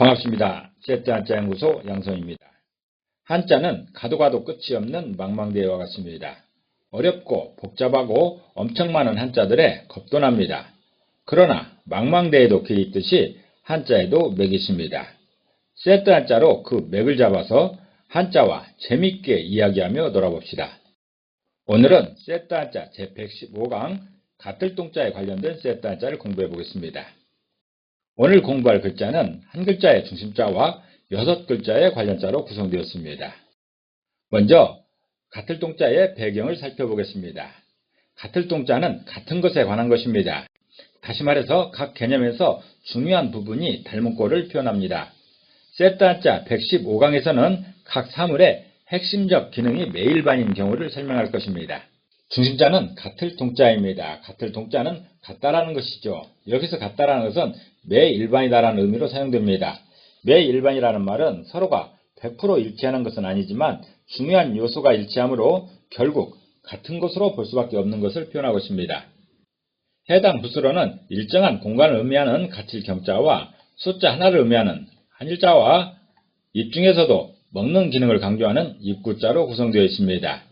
반갑습니다. 세트 한자 연구소 양성입니다. 한자는 가도 가도 끝이 없는 망망대해와 같습니다. 어렵고 복잡하고 엄청 많은 한자들에 겁도 납니다. 그러나 망망대해도 그 있듯이 한자에도 맥이 있습니다. 세트 한자로 그 맥을 잡아서 한자와 재밌게 이야기하며 놀아봅시다. 오늘은 세트 한자 제115강 가틀동자에 관련된 세트 한자를 공부해 보겠습니다. 오늘 공부할 글자는 한 글자의 중심자와 여섯 글자의 관련자로 구성되었습니다. 먼저 가틀동자의 배경을 살펴보겠습니다. 가틀동자는 같은 것에 관한 것입니다. 다시 말해서 각 개념에서 중요한 부분이 닮은 꼴을 표현합니다. 한자 115강에서는 각 사물의 핵심적 기능이 매일반인 경우를 설명할 것입니다. 중심자는 같을 동자입니다. 같을 동자는 같다라는 것이죠. 여기서 같다라는 것은 매 일반이다라는 의미로 사용됩니다. 매 일반이라는 말은 서로가 100% 일치하는 것은 아니지만 중요한 요소가 일치하므로 결국 같은 것으로 볼 수밖에 없는 것을 표현하고 있습니다. 해당 부수로는 일정한 공간을 의미하는 가칠 경자와 숫자 하나를 의미하는 한일자와 입 중에서도 먹는 기능을 강조하는 입구자로 구성되어 있습니다.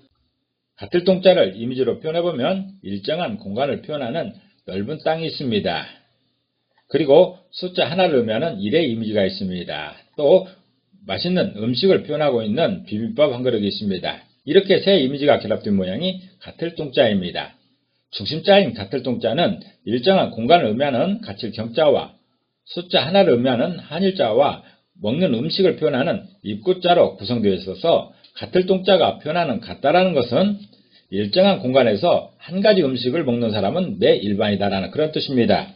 같을 동자를 이미지로 표현해보면 일정한 공간을 표현하는 넓은 땅이 있습니다. 그리고 숫자 하나를 의미하는 1의 이미지가 있습니다. 또 맛있는 음식을 표현하고 있는 비빔밥 한 그릇이 있습니다. 이렇게 세 이미지가 결합된 모양이 같을 동자입니다. 중심자인 같을 동자는 일정한 공간을 의미하는 같을 경자와 숫자 하나를 의미하는 한일자와 먹는 음식을 표현하는 입구자로 구성되어 있어서 같을 동자가 표현하는 같다라는 것은 일정한 공간에서 한 가지 음식을 먹는 사람은 내 일반이다라는 그런 뜻입니다.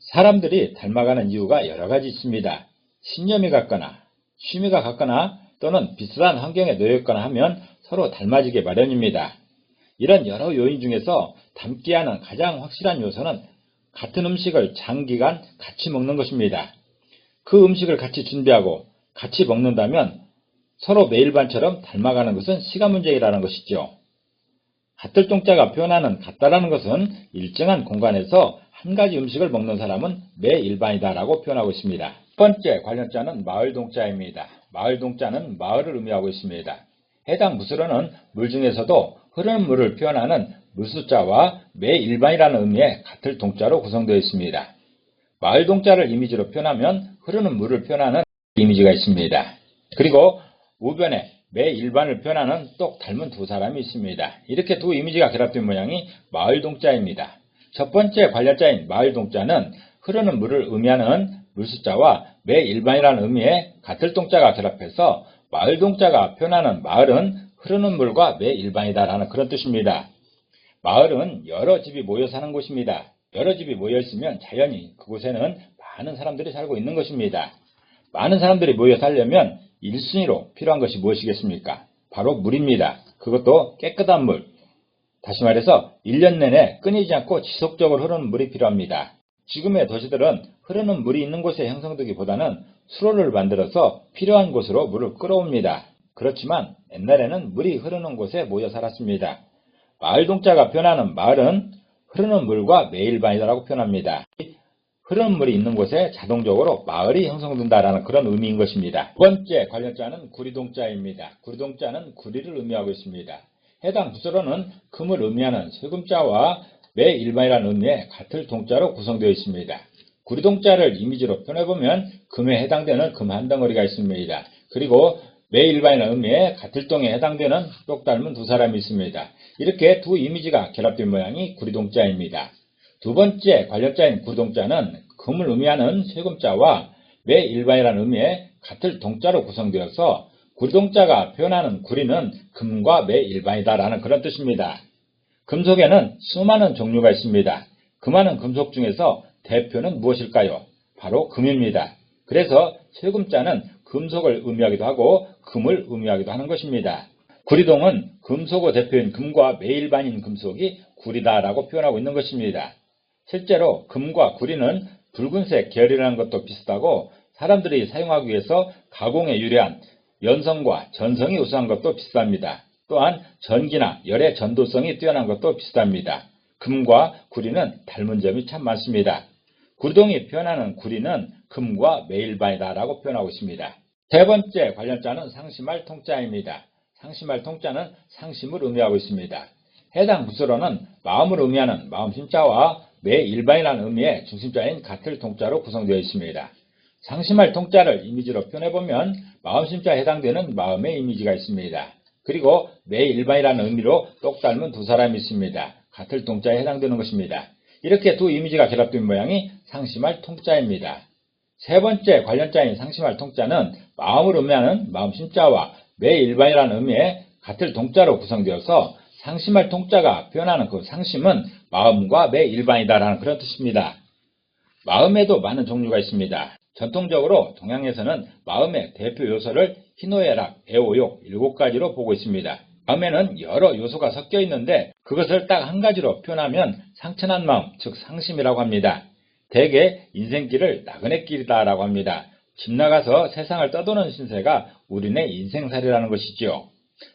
사람들이 닮아가는 이유가 여러 가지 있습니다. 신념이 같거나 취미가 같거나 또는 비슷한 환경에 놓여 있거나 하면 서로 닮아지게 마련입니다. 이런 여러 요인 중에서 닮게 하는 가장 확실한 요소는 같은 음식을 장기간 같이 먹는 것입니다. 그 음식을 같이 준비하고 같이 먹는다면 서로 매일반처럼 닮아가는 것은 시간 문제이라는 것이죠. 같을 동자가 표현하는 같다라는 것은 일정한 공간에서 한 가지 음식을 먹는 사람은 매일반이다 라고 표현하고 있습니다. 첫 번째 관련자는 마을 동자입니다. 마을 동자는 마을을 의미하고 있습니다. 해당 무수로는 물 중에서도 흐르는 물을 표현하는 물수자와 매일반이라는 의미의 같을 동자로 구성되어 있습니다. 마을 동자를 이미지로 표현하면 흐르는 물을 표현하는 이미지가 있습니다. 그리고 우변에 매 일반을 표현하는 똑 닮은 두 사람이 있습니다. 이렇게 두 이미지가 결합된 모양이 마을 동자입니다. 첫 번째 관련자인 마을 동자는 흐르는 물을 의미하는 물수자와 매 일반이라는 의미의 같을 동자가 결합해서 마을 동자가 표현하는 마을은 흐르는 물과 매 일반이다라는 그런 뜻입니다. 마을은 여러 집이 모여 사는 곳입니다. 여러 집이 모여 있으면 자연히 그곳에는 많은 사람들이 살고 있는 것입니다. 많은 사람들이 모여 살려면 1순위로 필요한 것이 무엇이겠습니까? 바로 물입니다. 그것도 깨끗한 물. 다시 말해서 1년 내내 끊이지 않고 지속적으로 흐르는 물이 필요합니다. 지금의 도시들은 흐르는 물이 있는 곳에 형성되기보다는 수로를 만들어서 필요한 곳으로 물을 끌어옵니다. 그렇지만 옛날에는 물이 흐르는 곳에 모여 살았습니다. 마을 동자가 표현하는 마을은 흐르는 물과 매일반이라고 표현합니다. 흐르는 물이 있는 곳에 자동적으로 마을이 형성된다라는 그런 의미인 것입니다. 두 번째 관련자는 구리동자입니다. 구리동자는 구리를 의미하고 있습니다. 해당 부서로는 금을 의미하는 세금자와 매일반이라는 의미의 같을 동자로 구성되어 있습니다. 구리동자를 이미지로 표현해보면 금에 해당되는 금 한 덩어리가 있습니다. 그리고 매일반이라는 의미의 같을 동에 해당되는 똑 닮은 두 사람이 있습니다. 이렇게 두 이미지가 결합된 모양이 구리동자입니다. 두 번째 관련자인 구리동자는 금을 의미하는 세금자와 매일반이라는 의미의 같을 동자로 구성되어서 구리동자가 표현하는 구리는 금과 매일반이다 라는 그런 뜻입니다. 금속에는 수많은 종류가 있습니다. 그 많은 금속 중에서 대표는 무엇일까요? 바로 금입니다. 그래서 세금자는 금속을 의미하기도 하고 금을 의미하기도 하는 것입니다. 구리동은 금속의 대표인 금과 매일반인 금속이 구리다라고 표현하고 있는 것입니다. 실제로 금과 구리는 붉은색 계열이라는 것도 비슷하고 사람들이 사용하기 위해서 가공에 유리한 연성과 전성이 우수한 것도 비슷합니다. 또한 전기나 열의 전도성이 뛰어난 것도 비슷합니다. 금과 구리는 닮은 점이 참 많습니다. 구리동이 표현하는 구리는 금과 매일반이다라고 표현하고 있습니다. 세 번째 관련자는 상심할 통자입니다. 상심할 통자는 상심을 의미하고 있습니다. 해당 부서로는 마음을 의미하는 마음심자와 매 일반이라는 의미의 중심자인 같을 통자로 구성되어 있습니다. 상심할 통자를 이미지로 표현해보면 마음심자에 해당되는 마음의 이미지가 있습니다. 그리고 매 일반이라는 의미로 똑 닮은 두 사람이 있습니다. 같을 통자에 해당되는 것입니다. 이렇게 두 이미지가 결합된 모양이 상심할 통자입니다. 세 번째 관련자인 상심할 통자는 마음을 의미하는 마음심자와 매 일반이라는 의미의 같을 동자로 구성되어서 상심할 통자가 표현하는 그 상심은 마음과 매 일반이다라는 그런 뜻입니다. 마음에도 많은 종류가 있습니다. 전통적으로 동양에서는 마음의 대표 요소를 희노애락, 애오욕 일곱 가지로 보고 있습니다. 마음에는 여러 요소가 섞여 있는데 그것을 딱 한 가지로 표현하면 상처난 마음, 즉 상심이라고 합니다. 대개 인생길을 나그네 길이다라고 합니다. 집 나가서 세상을 떠도는 신세가 우리네 인생살이라는 것이지요.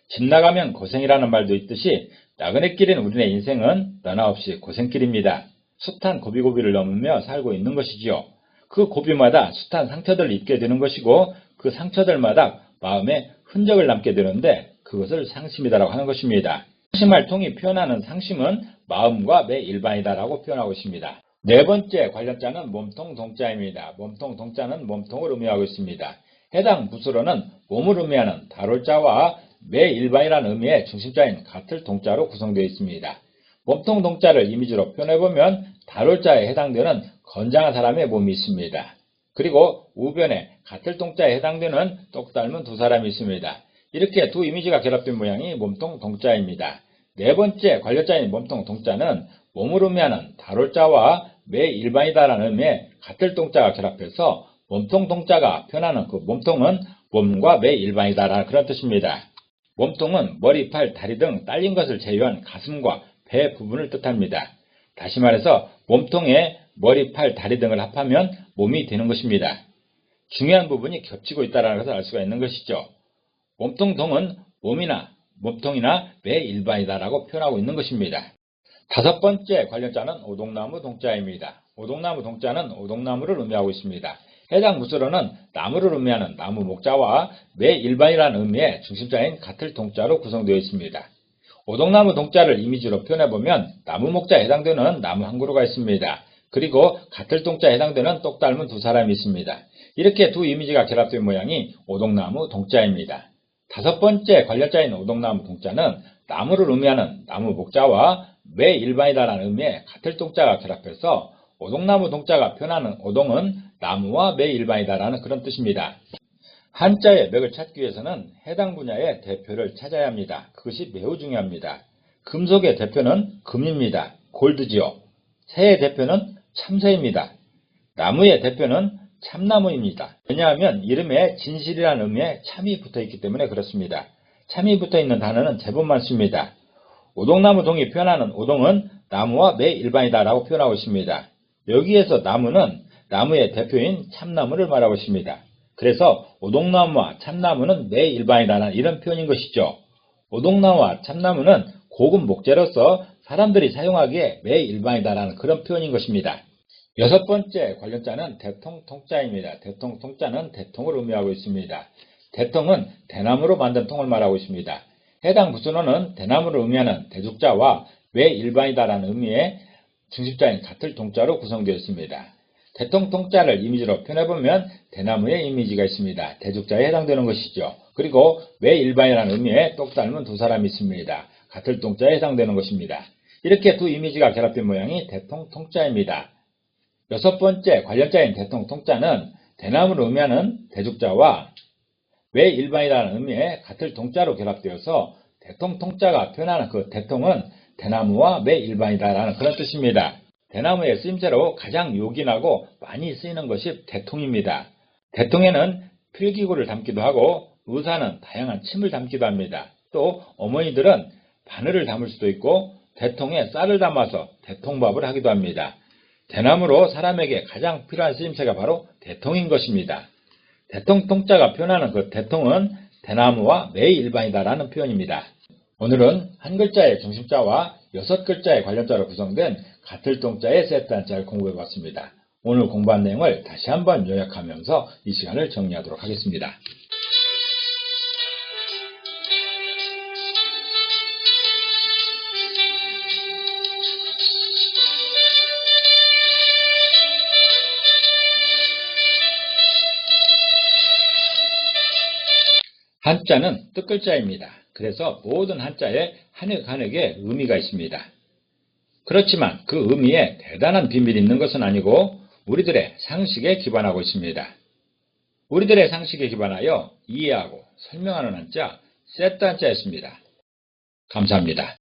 집 나가면 고생이라는 말도 있듯이 나그네 길인 우리네 인생은 너나 없이 고생길입니다. 숱한 고비고비를 넘으며 살고 있는 것이지요. 그 고비마다 숱한 상처들을 입게 되는 것이고 그 상처들마다 마음에 흔적을 남게 되는데 그것을 상심이다라고 하는 것입니다. 상심할 통이 표현하는 상심은 마음과 매 일반이다라고 표현하고 있습니다. 네 번째 관련자는 몸통 동자입니다. 몸통 동자는 몸통을 의미하고 있습니다. 해당 부수로는 몸을 의미하는 다룰자와 매 일반이라는 의미의 중심자인 같을 동자로 구성되어 있습니다. 몸통 동자를 이미지로 표현해보면 다룰자에 해당되는 건장한 사람의 몸이 있습니다. 그리고 우변에 같을 동자에 해당되는 똑 닮은 두 사람이 있습니다. 이렇게 두 이미지가 결합된 모양이 몸통 동자입니다. 네 번째 관련자인 몸통 동자는 몸을 의미하는 다룰자와 매 일반이다라는 의미의 같을 동자가 결합해서 몸통 동자가 표현하는 그 몸통은 몸과 매 일반이다라는 그런 뜻입니다. 몸통은 머리, 팔, 다리 등 딸린 것을 제외한 가슴과 배 부분을 뜻합니다. 다시 말해서 몸통에 머리, 팔, 다리 등을 합하면 몸이 되는 것입니다. 중요한 부분이 겹치고 있다는 것을 알 수가 있는 것이죠. 몸통동은 몸이나 몸통이나 매 일반이다라고 표현하고 있는 것입니다. 다섯 번째 관련자는 오동나무 동자입니다. 오동나무 동자는 오동나무를 의미하고 있습니다. 해당 구슬어는 나무를 의미하는 나무 목자와 매 일반이라는 의미의 중심자인 같을 동자로 구성되어 있습니다. 오동나무 동자를 이미지로 표현해보면 나무 목자에 해당되는 나무 한 그루가 있습니다. 그리고 같을 동자에 해당되는 똑 닮은 두 사람이 있습니다. 이렇게 두 이미지가 결합된 모양이 오동나무 동자입니다. 다섯 번째 관련자인 오동나무 동자는 나무를 의미하는 나무 목자와 매 일반이다라는 의미의 같을 동자가 결합해서 오동나무 동자가 표현하는 오동은 나무와 매 일반이다라는 그런 뜻입니다. 한자의 맥을 찾기 위해서는 해당 분야의 대표를 찾아야 합니다. 그것이 매우 중요합니다. 금속의 대표는 금입니다. 골드지요. 새의 대표는 참새입니다. 나무의 대표는 참나무입니다. 왜냐하면 이름에 진실이라는 의미의 참이 붙어 있기 때문에 그렇습니다. 참이 붙어 있는 단어는 제법 많습니다. 오동나무 동이 표현하는 오동은 나무와 매 일반이다라고 표현하고 있습니다. 여기에서 나무는 나무의 대표인 참나무를 말하고 있습니다. 그래서 오동나무와 참나무는 매 일반이다라는 이런 표현인 것이죠. 오동나무와 참나무는 고급 목재로서 사람들이 사용하기에 매 일반이다라는 그런 표현인 것입니다. 여섯 번째 관련자는 대통 통자입니다. 대통 통자는 대통을 의미하고 있습니다. 대통은 대나무로 만든 통을 말하고 있습니다. 해당 부순어는 대나무를 의미하는 대죽자와 매 일반이다라는 의미의 중심자인 같을 동자로 구성되어 있습니다. 대통 통자를 이미지로 표현해보면 대나무의 이미지가 있습니다. 대죽자에 해당되는 것이죠. 그리고 매 일반이라는 의미의 똑 닮은 두 사람이 있습니다. 같을 동자에 해당되는 것입니다. 이렇게 두 이미지가 결합된 모양이 대통 통자입니다. 여섯 번째 관련자인 대통 통자는 대나무를 의미하는 대죽자와 왜 일반이라는 의미의 같을 동자로 결합되어서 대통 통자가 표현하는 그 대통은 대나무와 매 일반이다라는 그런 뜻입니다. 대나무의 쓰임새로 가장 요긴하고 많이 쓰이는 것이 대통입니다. 대통에는 필기구를 담기도 하고 의사는 다양한 침을 담기도 합니다. 또 어머니들은 바늘을 담을 수도 있고 대통에 쌀을 담아서 대통밥을 하기도 합니다. 대나무로 사람에게 가장 필요한 쓰임새가 바로 대통인 것입니다. 대통 통자가 표현하는 그 대통은 대나무와 매일 일반이다라는 표현입니다. 오늘은 한 글자의 중심자와 여섯 글자의 관련자로 구성된 같을 동자의 세트 한자를 공부해 봤습니다. 오늘 공부한 내용을 다시 한번 요약하면서 이 시간을 정리하도록 하겠습니다. 한자는 뜻글자입니다. 그래서 모든 한자에 한획한획의 의미가 있습니다. 그렇지만 그 의미에 대단한 비밀이 있는 것은 아니고 우리들의 상식에 기반하고 있습니다. 우리들의 상식에 기반하여 이해하고 설명하는 한자, 세트 한자였습니다. 감사합니다.